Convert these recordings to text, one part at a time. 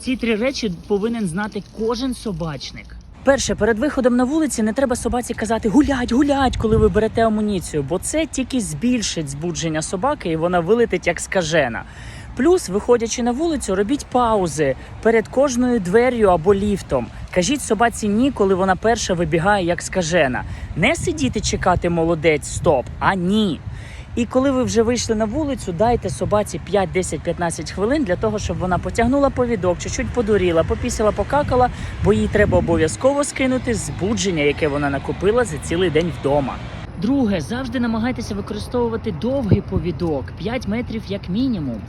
Ці три речі повинен знати кожен собачник. Перше, перед виходом на вулиці не треба собаці казати гулять, гулять, коли ви берете амуніцію, бо це тільки збільшить збудження собаки, і вона вилетить як скажена. Плюс, виходячи на вулицю, робіть паузи перед кожною двер'ю або ліфтом. Кажіть собаці ні, коли вона перша вибігає як скажена. Не сидіти чекати молодець, стоп, а ні. І коли ви вже вийшли на вулицю, дайте собаці 5, 10, 15 хвилин для того, щоб вона потягнула повідок, чуть-чуть подуріла, попісила, покакала, бо їй треба обов'язково скинути збудження, яке вона накопила за цілий день вдома. Друге, завжди намагайтеся використовувати довгий повідок 5 метрів як мінімум.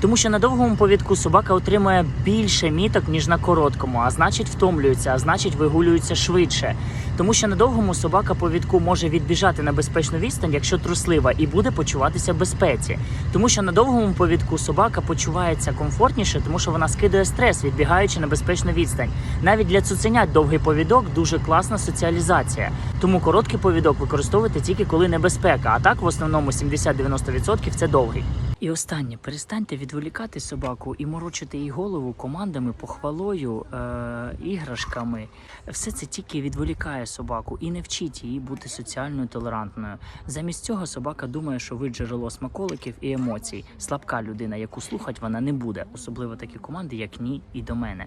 Тому що на довгому повідку собака отримує більше міток, ніж на короткому, а значить втомлюється, а значить вигулюється швидше. Тому що на довгому собака повідку може відбіжати на безпечну відстань, якщо труслива, і буде почуватися в безпеці. Тому що на довгому повідку собака почувається комфортніше, тому що вона скидає стрес, відбігаючи на безпечну відстань. Навіть для цуценят довгий повідок дуже класна соціалізація. Тому короткий повідок використовуйте тільки коли небезпека. А так в основному 70-90% це довгий. І останнє, перестаньте відволікати собаку і морочити їй голову командами, похвалою, е- іграшками. Все це тільки відволікає собаку і не вчить її бути соціальною толерантною. Замість цього собака думає, що ви джерело смаколиків і емоцій. Слабка людина, яку слухать вона не буде, особливо такі команди, як ні і до мене.